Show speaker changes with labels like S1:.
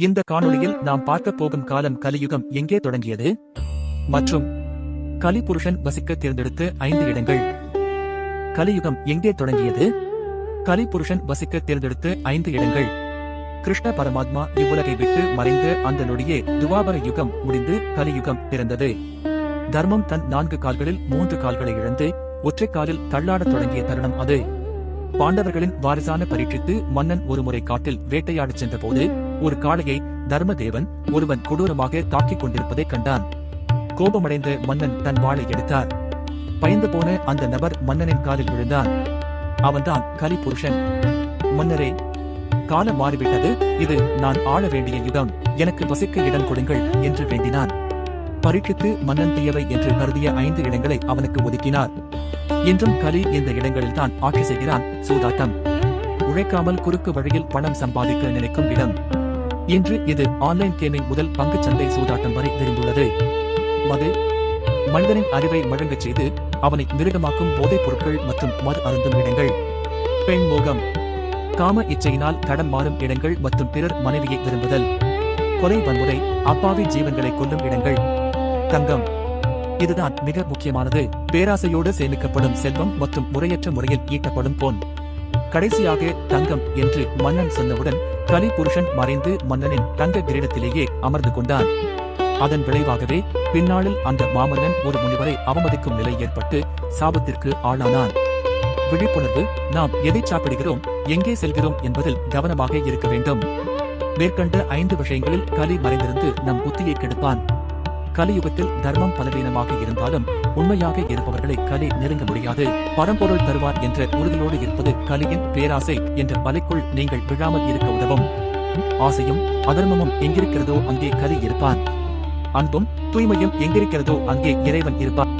S1: இந்த காணொளியில் நாம் பார்க்க போகும் காலம் கலியுகம் எங்கே தொடங்கியது? மற்றும் கலிபுருஷன் வசிக்க தேர்ந்தெடுத்த ஐந்து இடங்கள். கலியுகம் எங்கே தொடங்கியது? கலிபுருஷன் வசிக்க தேர்ந்தெடுத்த ஐந்து இடங்கள். கிருஷ்ண பரமாத்மா இவ்வுலகை விட்டு மறைந்த அந்த நொடியே துவாபர யுகம் முடிந்து கலியுகம் பிறந்தது. தர்மம் தன் நான்கு கால்களில் மூன்று கால்களை இழந்து ஒற்றைக் காலில் தள்ளாடத் தொடங்கிய தருணம் அது. பாண்டவர்களின் வாரிசான பரீட்சித்து மன்னன் ஒருமுறை காட்டில் வேட்டையாடச் சென்றபோது ஒரு காளையை தர்மதேவன் ஒருவன் கொடூரமாக தாக்கிக் கொண்டிருப்பதைக் கண்டான். கோபமடைந்த மன்னன் தன் வாளை எடுத்தார். பயந்து போன அந்த நபர் மன்னனின் காலில் விழுந்தான். அவன்தான் கலிபுருஷன். மன்னரே காலம் மாறிவிட்டது. இது நான் ஆள வேண்டிய யுகம் எனக்கு வசிக்க இடம் கொடுங்கள் என்று வேண்டினான். பரீட்சித்து மன்னன் தீயவை என்று கருதிய ஐந்து இடங்களை அவனுக்கு ஒதுக்கினார். இன்றும் கலி இந்த இடங்களில் தான் ஆட்சி செய்கிறான். சூதாட்டம். உழைக்காமல் குறுக்கு வழியில் பணம் சம்பாதிக்க நினைக்கும் இடம். இன்று இது ஆன்லைன் கேமிங் முதல் பங்கு சந்தை சூதாட்டம் வரை தெரிந்துள்ளது மது மனிதனின் அறிவை மழுங்கச் செய்து அவனை மிருகமாக்கும் போதைப் பொருட்கள் மற்றும் மது அருந்தும் இடங்கள். பெண் மோகம் காம இச்சையினால் தடம் மாறும் இடங்கள் மற்றும் பிறர் மனைவியை விரும்புதல். கொலை வன்முறை அப்பாவி ஜீவன்களை கொல்லும் இடங்கள். தங்கம் இதுதான் மிக முக்கியமானது. பேராசையோடு சேமிக்கப்படும் செல்வம் மற்றும் முறையற்ற முறையில் ஈட்டப்படும் பொன் கடைசியாக தங்கம் என்று மன்னன் சொன்னவுடன் கலி புருஷன் மறைந்து மன்னனின் தங்க கிரீடத்திலேயே அமர்ந்து கொண்டான். அதன் விளைவாகவே பின்னாளில் அந்த மாமன்னன் ஒரு முனிவரை அவமதிக்கும் நிலை ஏற்பட்டு சாபத்திற்கு ஆளானான். விழிப்புணர்வு நாம் எதை சாப்பிடுகிறோம் எங்கே செல்கிறோம் என்பதில் கவனமாக இருக்க வேண்டும். மேற்கண்ட ஐந்து விஷயங்களில் கலி மறைந்திருந்து நம் புத்தியை கெடுப்பான். கலியுகத்தில் தர்மம் பலவீனமாக இருந்தாலும் உண்மையாக இருப்பவர்களை கலி நெருங்க முடியாது. பரம்பொருள் தருவார் என்ற உறுதியோடு இருப்பது கலியின் பேராசை என்ற வலைக்குள் நீங்கள் விழாமல் இருக்க உதவும். ஆசையும் அதர்மமும் எங்கிருக்கிறதோ அங்கே கலி இருப்பான் அன்பும் தூய்மையும் எங்கிருக்கிறதோ அங்கே இறைவன் இருப்பான்